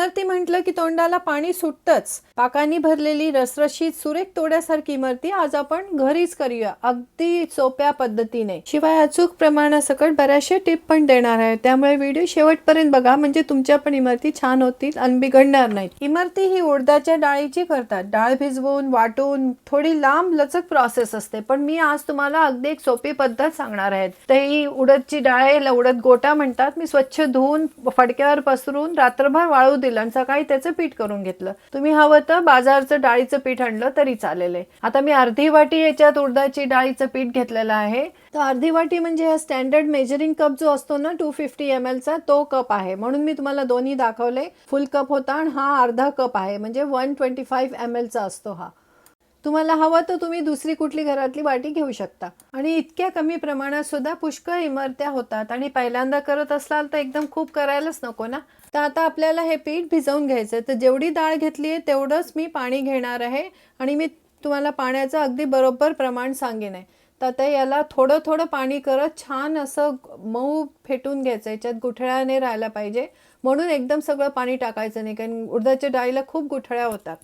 इमरती म्हटलं की तोंडाला पाणी सुटतंच. पाकांनी भरलेली रसरशीत सुरेख तोड्यासारखी इमरती आज आपण घरीच करूया अगदी सोप्या पद्धतीने. शिवाय अचूक प्रमाणासकट बऱ्याचशा टिप पण देणार आहे. त्यामुळे व्हिडिओ शेवटपर्यंत बघा म्हणजे तुमच्या पण इमरती छान होतील आणि बिघडणार नाहीत. इमरती ही उडदाच्या डाळीची करतात. डाळ भिजवून वाटून थोडी लांब लचक प्रोसेस असते. पण मी आज तुम्हाला अगदी एक सोपी पद्धत सांगणार आहे. तर ही उडदची डाळ उडद गोटा म्हणतात. मी स्वच्छ धुवून फडक्यावर पसरून रात्रभर वाळू दिली. आणि सकाळी त्याचं पीठ करून घेतलं. तुम्ही हवं तर बाजारचं डाळीचं पीठ आणलं तरी चालेल आहे. आता मी अर्धी वाटी याच्यात उडदाची डाळीचं पीठ घेतलेलं आहे. तर अर्धी वाटी म्हणजे हा स्टँडर्ड मेजरिंग कप जो असतो ना टू फिफ्टी एम चा तो कप आहे. म्हणून मी तुम्हाला दोन्ही दाखवले. फुल कप होता आणि हा अर्धा कप आहे. म्हणजे वन ट्वेंटी फाईव्ह एम चा असतो हा. तुम्हाला हवं तर तुम्ही दुसरी कुठली घरातली वाटी घेऊ शकता. आणि इतक्या कमी प्रमाणात सुद्धा पुष्कळ इमरत्या होतात. आणि पहिल्यांदा करत असाल तर एकदम खूप करायलाच नको ना? तर आता आपल्याला हे पीठ भिजवून घ्यायचं आहे तर जेवढी डाळ घेतली आहे तेवढंच मी पाणी घेणार आहे. आणि मी तुम्हाला पाण्याचं अगदी बरोबर प्रमाण सांगेन आहे. तर आता याला थोडं थोडं पाणी करत छान असं मऊ फेटून घ्यायचं याच्यात गुठळ्याने राहायला पाहिजे. म्हणून एकदम सगळं पाणी टाकायचं नाही. कारण उडदाच्या डाळीला खूप गुठळ्या होतात.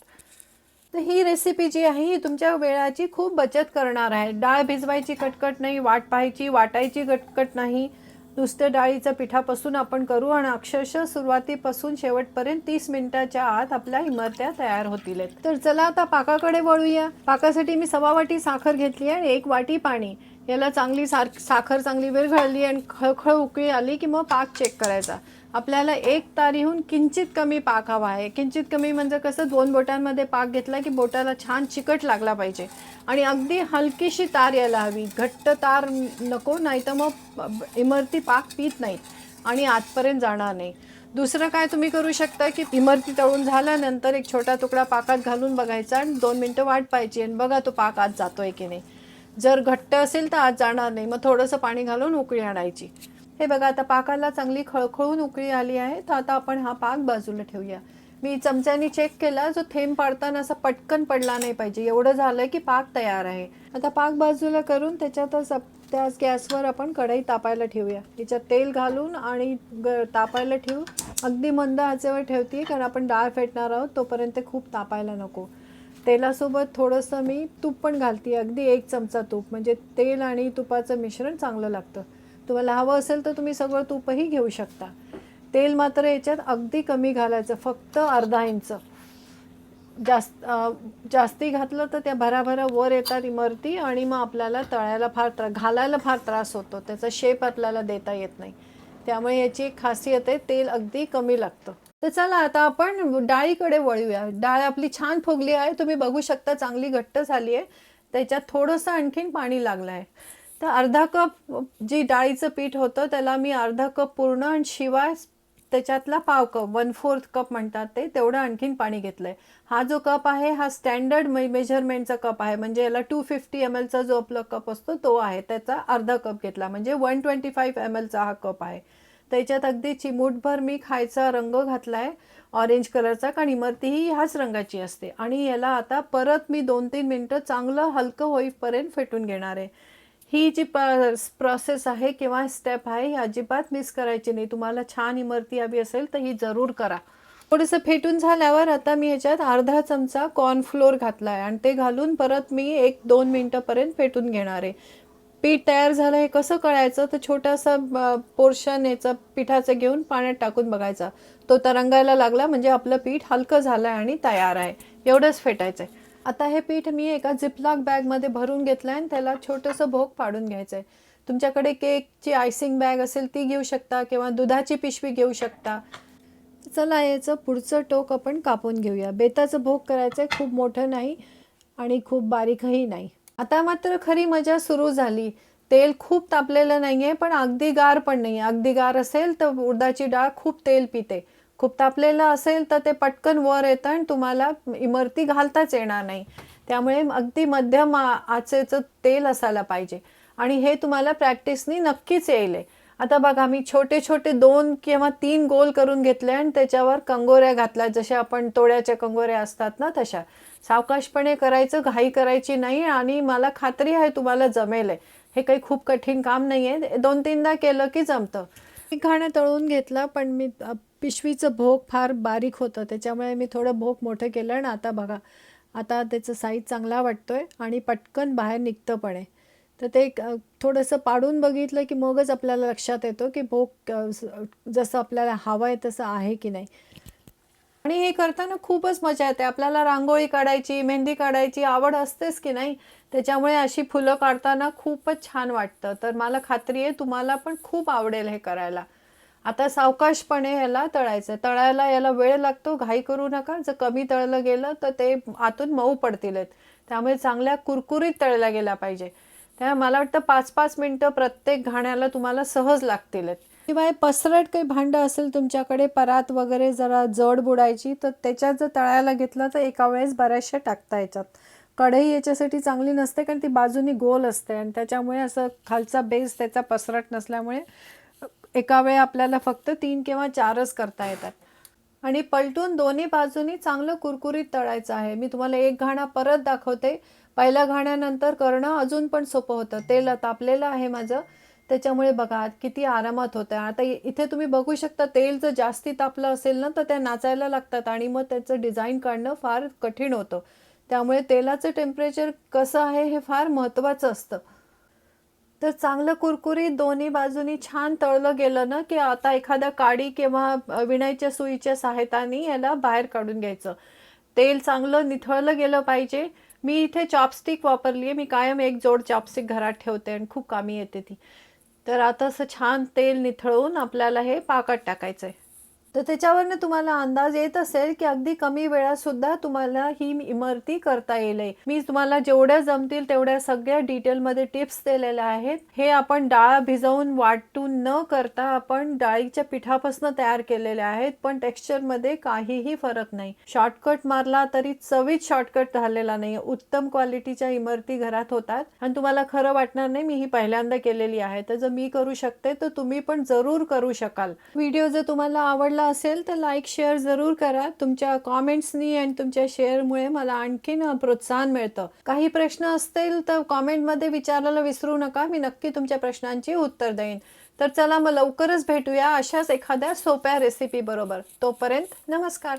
तर ही रेसिपी जी आहे ही तुमच्या वेळाची खूप बचत करणार आहे. डाळ भिजवायची कटकट नाही वाट पाहायची वाटायची कटकट नाही. नुसतं डाळीचं पिठापासून आपण करू आणि अक्षरशः सुरुवातीपासून शेवटपर्यंत तीस मिनिटाच्या आत आपल्या इमरत्या तयार होतील. तर चला आता पाकाकडे वळूया. पाकासाठी मी सव्वा वाटी साखर घेतली आणि एक वाटी पाणी. याला चांगली सार साखर चांगली विरघळली आणि खळखळ उकळी आली की मग पाक चेक करायचा. आपल्याला एक तारीहून किंचित कमी पाक हवा आहे. किंचित कमी म्हणजे कसं दोन बोटांमध्ये पाक घेतला की बोटाला छान चिकट लागला पाहिजे. आणि अगदी हलकीशी तार यायला हवी. घट्ट तार नको नाही तर मग इमरती पाक पित नाही आणि आतपर्यंत जाणार नाही. दुसरं काय तुम्ही करू शकता की इमरती तळून झाल्यानंतर एक छोटा तुकडा पाकात घालून बघायचा आणि दोन मिनटं वाट पाहिजे आणि बघा तो पाक आत जातोय की नाही. जर घट्ट असेल तर आज जाणार नाही. मग थोडंसं पाणी घालून उकळी आणायची. हे बघा आता पाकाला चांगली खळखळून उकळी आली आहे तर आता आपण हा पाक बाजूला ठेवूया. मी चमच्याने चेक केला जो थेंब पाडताना असा पटकन पडला नाही पाहिजे. एवढं झालं की पाक तयार आहे. आता पाक बाजूला करून त्याच्यातच त्याच गॅसवर आपण कढई तापायला ठेवूया. तिच्यात तेल घालून आणि ग तापायला ठेवू अगदी मंद आचेवर ठेवते कारण आपण डाळ फेटणार आहोत तोपर्यंत खूप तापायला नको. तेलासोबत थोडंसं मी तूप पण घालते. अगदी एक चमचा तूप. म्हणजे तेल आणि तुपाचं मिश्रण चांगलं लागतं. तुम्हाला हवं असेल तर तुम्ही सगळं तूपही घेऊ शकता. तेल मात्र याच्यात अगदी कमी घालायचं. फक्त अर्धा इंच. जास्त जास्ती घातलं तर त्या भराभरा वर येतात इमरती आणि मग आपल्याला तळायला फार त्रा घालायला फार त्रास होतो. त्याचा शेप आपल्याला देता येत नाही. त्यामुळे याची एक खासियत आहे तेल अगदी कमी लागतं. तर चला आता आपण डाळीकडे वळूया. डाळ आपली छान फुगली आहे. तुम्ही बघू शकता चांगली घट्ट झाली आहे. त्याच्यात थोडंसं आणखीन पाणी लागलं आहे तर अर्धा कप जी डाळीचं पीठ होतं त्याला मी अर्धा कप पूर्ण आणि शिवाय त्याच्यातला पाव कप वन फोर्थ कप म्हणतात ते तेवढं आणखीन पाणी घेतलंय. हा जो कप आहे हा स्टँडर्ड मेजरमेंटचा कप आहे. म्हणजे याला टू फिफ्टी एम एलचा जो आपला कप असतो तो आहे. त्याचा अर्धा कप घेतला. म्हणजे वन ट्वेंटी फाईव्ह एम एलचा हा कप आहे. त्याच्यात अगदी चिमूटभर मी खायचा रंग घातलाय ऑरेंज कलरचा कारण इमरतीही ह्याच रंगाची असते. आणि याला आता परत मी दोन तीन मिनटं चांगलं हलकं होईपर्यंत फेटून घेणार आहे. ही जी प्रोसेस आहे किंवा स्टेप आहे ही अजिबात मिस करायची नाही. तुम्हाला छान इमरती हवी असेल तर ही जरूर करा. थोडंसं फेटून झाल्यावर आता मी ह्याच्यात अर्धा चमचा कॉर्नफ्लोअर घातला आहे आणि ते घालून परत मी एक दोन मिनटंपर्यंत फेटून घेणार आहे. पीठ तयार झालं हे कसं कळायचं? तर छोटासा पोर्शन याचं पिठाचं घेऊन पाण्यात टाकून बघायचा. तो तरंगायला लागला म्हणजे आपलं पीठ हलकं झालं आहे आणि तयार आहे. एवढंच फेटायचं आहे आता हे पीठ मी एका झिपलॉक बॅगमध्ये भरून घेतलं आहे आणि त्याला छोटंसं भोग पाडून घ्यायचं आहे तुमच्याकडे केकची आयसिंग बॅग असेल ती घेऊ शकता किंवा दुधाची पिशवी घेऊ शकता. चला याचं पुढचं टोक आपण कापून घेऊया. बेताचं भोग करायचं आहे खूप मोठं नाही आणि खूप बारीकही नाही. आता मात्र खरी मजा सुरू झाली. तेल खूप तापलेलं नाही आहे पण अगदी गार पण नाही अगदी गार असेल तर उडदाची डाळ खूप तेल पिते. खूप तापलेलं असेल तर ते पटकन वर येतं आणि तुम्हाला इमरती घालताच येणार नाही. त्यामुळे अगदी मध्यम आचेचं तेल असायला पाहिजे. आणि हे तुम्हाला प्रॅक्टिसनी नक्कीच येईल. आता बघा मी छोटे छोटे दोन किंवा तीन गोल करून घेतले आणि त्याच्यावर कंगोऱ्या घातल्या. जशा आपण तोड्याच्या कंगोऱ्या असतात ना तशा. सावकाशपणे करायचं घाई करायची नाही आणि मला खात्री आहे तुम्हाला जमेल आहे. हे काही खूप कठीण काम नाही आहे दोन तीनदा केलं की जमतं. मी घाणं तळून घेतला पण मी पिशवीचं भोग फार बारीक होतं. त्याच्यामुळे मी थोडं भोग मोठं केलं आणि आता बघा आता त्याचं साईज चांगला वाटतो आहे आणि पटकन बाहेर निघतं पण आहे. तर ते थोडंसं पाडून बघितलं की मगच आपल्याला लक्षात येतो की भोग जसं आपल्याला हवं आहे तसं आहे की नाही. आणि हे करताना खूपच मजा येते. आपल्याला रांगोळी काढायची मेहंदी काढायची आवड असतेच की नाही? त्याच्यामुळे अशी फुलं काढताना खूपच छान वाटतं. तर मला खात्री आहे तुम्हाला पण खूप आवडेल हे करायला. आता सावकाशपणे ह्याला तळायचं तळायला याला वेळ लागतो घाई करू नका. जर कमी तळलं गेलं तर ते आतून मऊ पडतील त्यामुळे चांगल्या कुरकुरीत तळल्या गेल्या पाहिजे. त्यामुळे मला वाटतं पाच पाच मिनटं प्रत्येक घाण्याला तुम्हाला सहज लागतील शिवाय पसरट काही भांडं असेल तुमच्याकडे परात वगैरे जरा जड बुडायची तर त्याच्यात जर तळायला घेतलं तर एका वेळेस बऱ्याचशा टाकता येतात. कढई याच्यासाठी चांगली नसते कारण ती बाजूनी गोल असते आणि त्याच्यामुळे असं खालचा बेस त्याचा पसरट नसल्यामुळे एका वेळ आपल्याला फक्त तीन किंवा चारच करता येतात. आणि पलटून दोन्ही बाजूनी चांगलं कुरकुरीत तळायचं आहे. मी तुम्हाला एक घाणा परत दाखवते. पहिल्या घाण्यानंतर करणं अजून पण सोपं होतं. तेल तापलेलं आहे माझं. त्याच्यामुळे बघा किती आरामात होत्या. आता इथे तुम्ही बघू शकता तेल जर जास्ती तापलं असेल ना तर त्या नाचायला लागतात आणि मग त्याचं डिझाईन काढणं फार कठीण होतं. त्यामुळे तेलाचं टेम्परेचर कसं आहे हे फार महत्त्वाचं असतं. तर चांगलं कुरकुरीत दोन्ही बाजूनी छान तळलं गेलं ना की आता एखाद्या काडी किंवा विणायच्या सुईच्या सहायताने याला बाहेर काढून घ्यायचं. तेल चांगलं निथळलं गेलं पाहिजे. मी इथे चॉपस्टिक वापरली आहे मी कायम एक जोड चॉपस्टिक घरात ठेवते आणि खूप कामी येते ती. तर आता असं छान तेल निथळून आपल्याला हे पाकात टाकायचं आहे तर त्याच्यावरनं तुम्हाला अंदाज येत असेल की अगदी कमी वेळात सुद्धा तुम्हाला ही इमारती करता येईल. मी तुम्हाला जेवढ्या जमतील तेवढ्या सगळ्या डिटेलमध्ये टिप्स दिलेल्या आहेत. हे आपण डाळ भिजवून वाटून न करता आपण डाळीच्या पिठापासून तयार केलेले आहेत पण टेक्स्चरमध्ये काहीही फरक नाही. शॉर्टकट मारला तरी चवीत शॉर्टकट झालेला नाही उत्तम क्वालिटीच्या इमारती घरात होतात. आणि तुम्हाला खरं वाटणार नाही मी ही पहिल्यांदा केलेली आहे. तर जर मी करू शकते तर तुम्ही पण जरूर करू शकाल. व्हिडिओ जर तुम्हाला आवडला असेल तर लाईक शेअर जरूर करा. तुमच्या कॉमेंट्सनी आणि तुमच्या शेअरमुळे मला आणखीन प्रोत्साहन मिळतं. काही प्रश्न असतील तर कॉमेंटमध्ये विचारायला विसरू नका. मी नक्की तुमच्या प्रश्नांची उत्तर देईन. तर चला मग लवकरच भेटूया अशाच एखाद्या सोप्या रेसिपी बरोबर. तोपर्यंत नमस्कार.